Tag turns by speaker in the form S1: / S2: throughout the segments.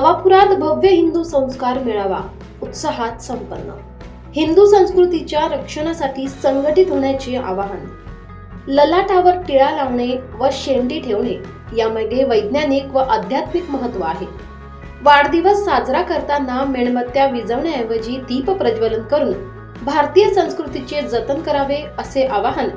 S1: नवापुरात भव्य हिंदू संस्कार मेळावा. उत्साहात संपन्न. हिंदू संस्कृतीच्या रक्षणासाठी संघटित होण्याचे आवाहन. ललाटावर टिळा लावणे व शेंडी ठेवणे यामध्ये वैज्ञानिक व आध्यात्मिक महत्त्व आहे. वाढदिवस साजरा करताना मेणबत्त्या विझवण्याऐवजी दीप प्रज्वलन करून भारतीय संस्कृतीचे जतन करावे असे आवाहन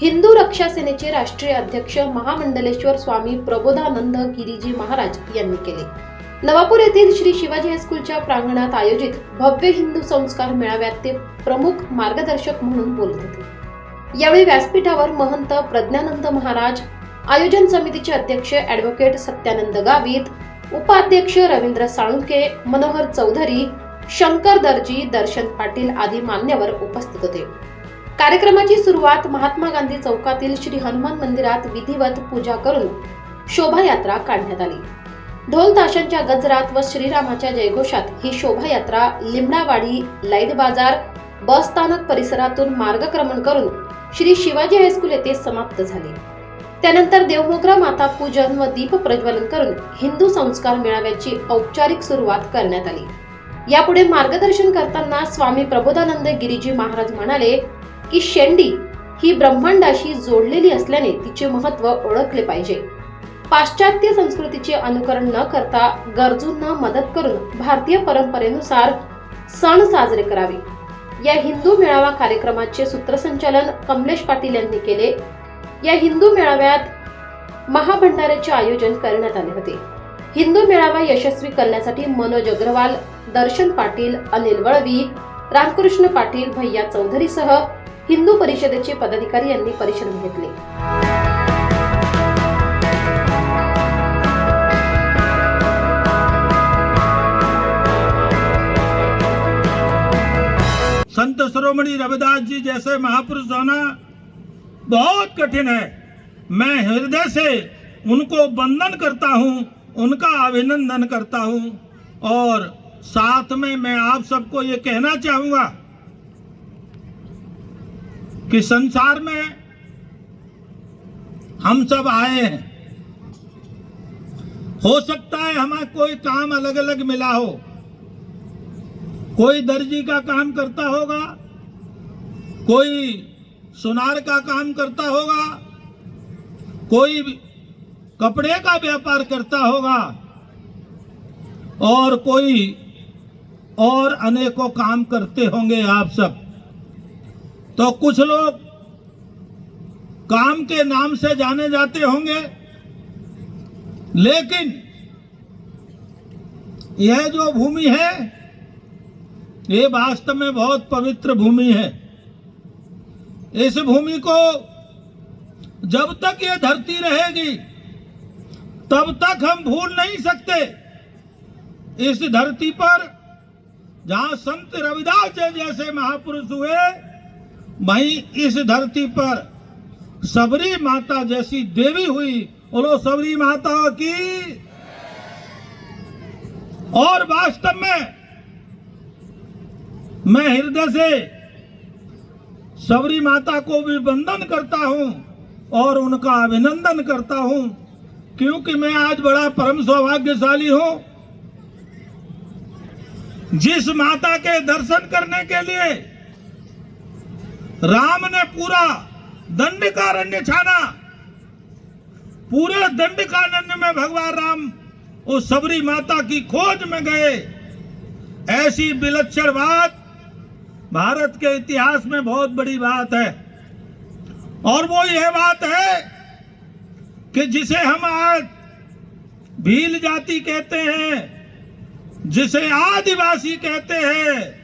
S1: हिंदू रक्षा सेनेचे राष्ट्रीय अध्यक्ष महामंडलेश्वर स्वामी प्रबोधानंद गिरीजी महाराज यांनी केले. नवापूर येथील श्री शिवाजी हायस्कूलच्या प्रांगणात आयोजित भव्य हिंदू संस्कार मेळाव्यात ते प्रमुख मार्गदर्शक म्हणून बोलत होते. यावेळी व्यासपीठावर महंत प्रज्ञानंद महाराज आयोजन समितीचे अध्यक्ष ॲडव्होकेट सत्यानंद गावित उपाध्यक्ष रवींद्र साळुंके मनोहर चौधरी शंकर दर्जी दर्शन पाटील आदी मान्यवर उपस्थित होते. कार्यक्रमाची सुरुवात महात्मा गांधी चौकातील श्री हनुमान मंदिरात विधिवत पूजा करून शोभायात्रा काढण्यात आली. ढोल ताशांच्या गजरात व श्रीरामाच्या जयघोषात ही शोभायात्रा लिमडावाडी लाइट बाजार बस स्थानक परिसरातून मार्गक्रमण करून श्री शिवाजी हायस्कूल येथे समाप्त झाली. त्यानंतर देवमोगरा माता पूजन व दीप प्रज्वलन करून हिंदू संस्कार मेळाव्याची औपचारिक सुरुवात करण्यात आली. यापुढे मार्गदर्शन करताना स्वामी प्रबोधानंद गिरीजी महाराज म्हणाले की शेंडी ही ब्रह्मांडाशी जोडलेली असल्याने तिचे महत्त्व ओळखले पाहिजे. पाश्चात्य संस्कृतीचे अनुकरण न करता गरजूंना मदत करून भारतीय परंपरेनुसार सण साजरे करावे. या हिंदू मेळावा कार्यक्रमाचे सूत्रसंचालन कमलेश पाटील यांनी केले. या हिंदू मेळाव्यात महाभंडाऱ्याचे आयोजन करण्यात आले होते. हिंदू मेळावा यशस्वी करण्यासाठी मनोज अग्रवाल दर्शन पाटील अनिल वळवी रामकृष्ण पाटील भैया चौधरीसह हिंदू परिषदेचे पदाधिकारी यांनी परिश्रम घेतले.
S2: शिरोमणि रविदास जी जैसे महापुरुष होना बहुत कठिन है। मैं हृदय से उनको वंदन करता हूँ, उनका अभिनंदन करता हूँ और साथ में मैं आप सबको ये कहना चाहूँगा कि संसार में हम सब आए हैं। हो सकता है हमें कोई काम अलग अलग मिला हो। कोई दर्जी का काम करता होगा कोई सुनार का काम करता होगा, कोई कपड़े का व्यापार करता होगा, और कोई और अनेकों काम करते होंगे आप सब। तो कुछ लोग काम के नाम से जाने जाते होंगे, लेकिन यह जो भूमि है, ये वास्तव में बहुत पवित्र भूमि है। इस भूमि को जब तक ये धरती रहेगी, तब तक हम भूल नहीं सकते। इस धरती पर जहाँ संत रविदास जी जैसे महापुरुष हुए, वहीं इस धरती पर सबरी माता जैसी देवी हुई। बोलो, सबरी माता की। और वास्तव में मैं हृदय से सबरी माता को भी वंदन करता हूँ और उनका अभिनंदन करता हूँ। क्योंकि मैं आज बड़ा परम सौभाग्यशाली हूँ। जिस माता के दर्शन करने के लिए राम ने पूरा दंड का कारण्य छाना, पूरे दंड का कारण्य में भगवान राम उस सबरी माता की खोज में गए। ऐसी विलक्षण बात भारत के इतिहास में बहुत बड़ी बात है। और वो यह बात है कि जिसे हम आज भील जाति कहते हैं, जिसे आदिवासी कहते हैं,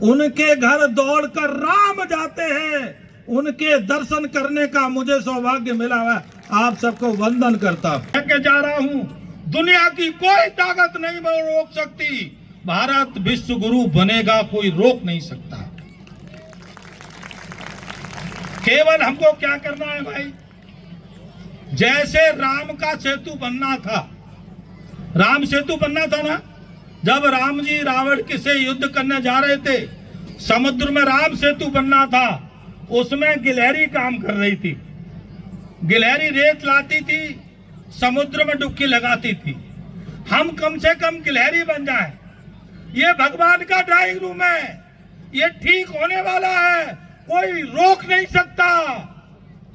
S2: उनके घर दौड़कर राम जाते हैं, उनके दर्शन करने का मुझे सौभाग्य मिला है। आप सबको वंदन करता हूँ। जा रहा हूँ, दुनिया की कोई ताकत नहीं रोक सकती। भारत विश्व गुरु बनेगा, कोई रोक नहीं सकता। केवल हमको क्या करना है भाई? जैसे राम का सेतु बनना था, राम सेतु बनना था ना? जब राम जी रावण से युद्ध करने जा रहे थे, समुद्र में राम सेतु बनना था, उसमें गिलहरी काम कर रही थी। गिलहरी रेत लाती थी, समुद्र में डुबकी लगाती थी। हम कम से कम गिलहरी बन जाए। ये भगवान का ड्राइंग रूम है। ये ठीक होने वाला है। कोई रोक नहीं सकता।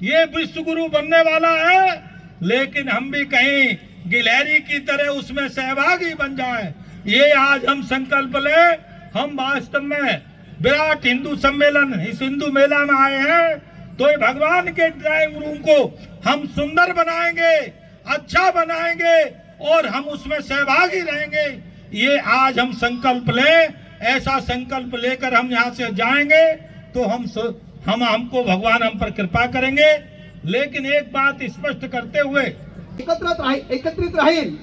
S2: ये विश्व गुरु बनने वाला है। लेकिन हम भी कहीं गिलहरी की तरह उसमें सहभागी बन जाए। ये आज हम संकल्प ले, हम वास्तव में विराट हिंदू सम्मेलन, इस हिंदू मेला में आए हैं। तो ये भगवान के ड्राइंग रूम को हम सुंदर बनाएँगे अच्छा बनाएँगे और हम उसमें सहभागी रहेंगे। ये आज हम संकल्प लें ऐसा संकल्प लेकर हम यहाँ से जाएंगे तो हम स- हम हमको भगवान हम पर कृपा करेंगे। लेकिन एक बात स्पष्ट करते हुए
S3: एकत्र राहील एकत्रित राहील।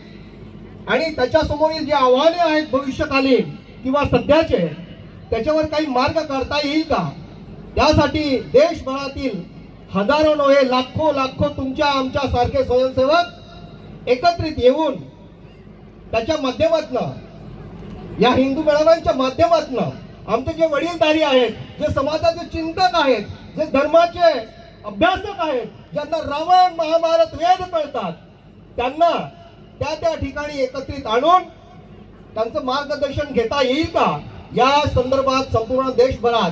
S3: आणि त्याच्यासमोरील जे आव्हाने आहेत भविष्यकालीन किंवा सध्याचे त्याच्यावर काही मार्ग काढता येईल का? त्यासाठी देशभरातील हजारो नव्हे लाखो लाखो तुमच्या आमच्या सारखे स्वयंसेवक एकत्रित येऊन त्याच्या माध्यमातनं या हिंदू मेळाव्यांच्या माध्यमातनं आमचे जे वडीलधारी आहेत जे समाजाचे चिंतक आहेत जे धर्माचे अभ्यासक आहेत ज्यांना रामायण महाभारत वेद कळतात त्यांना त्या त्या ठिकाणी एकत्रित आणून त्यांचं मार्गदर्शन घेता येईल का? या संदर्भात संपूर्ण देशभरात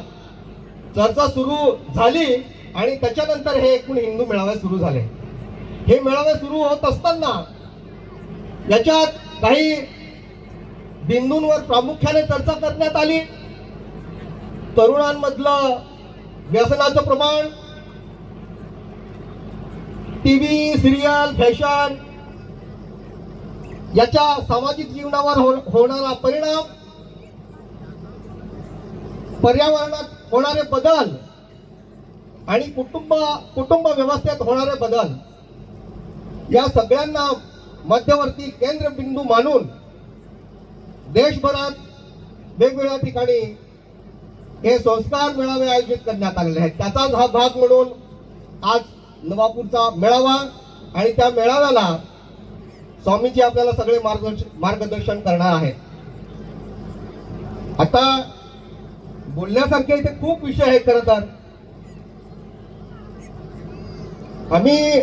S3: चर्चा सुरू झाली आणि त्याच्यानंतर हे एकूण हिंदू मेळावे सुरू झाले. हे मेळावे सुरू होत असताना याच्यात काही बिंदूंवर प्रामुख्याने चर्चा करण्यात आली. तरुणांमधलं व्यसनाचं प्रमाण टीव्ही सिरियल फॅशन याच्या सामाजिक जीवनावर हो-, होणारा परिणाम पर्यावरणात होणारे बदल आणि कुटुंब कुटुंब व्यवस्थेत होणारे बदल या सगळ्यांना मध्यवर्ती केंद्रबिंदू मानून देशभरात वेगवेगळ्या ठिकाणी हे संस्कार मेळावे आयोजित करण्यात आलेले आहेत. त्याचाच हा भाग म्हणून आज नवापूरचा मेळावा आणि त्या मेळाव्याला स्वामीजी आपल्याला सगळे मार्गदर्शन मार्गदर्शन करणार आहेत. आता बोलण्यासारखे इथे खूप विषय आहेत खरं तर. आम्ही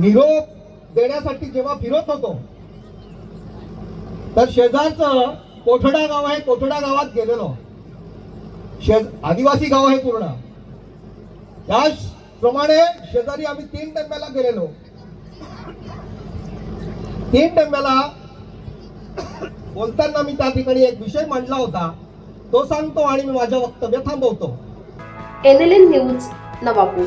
S3: निरोप देण्यासाठी जेव्हा फिरत होतो तर शेजारचं कोठडा गाव आहे कोठडा गावात गेलेलो. शेज आदिवासी गाव आहे पूर्ण. त्याचप्रमाणे शेजारी आम्ही तीन टप्प्याला गेलेलो. तीन टप्प्याला बोलताना मी त्या ठिकाणी एक विषय मांडला होता. तो सांगतो आणि मी माझं वक्तव्य थांबवतो.
S1: N L N news Navapur.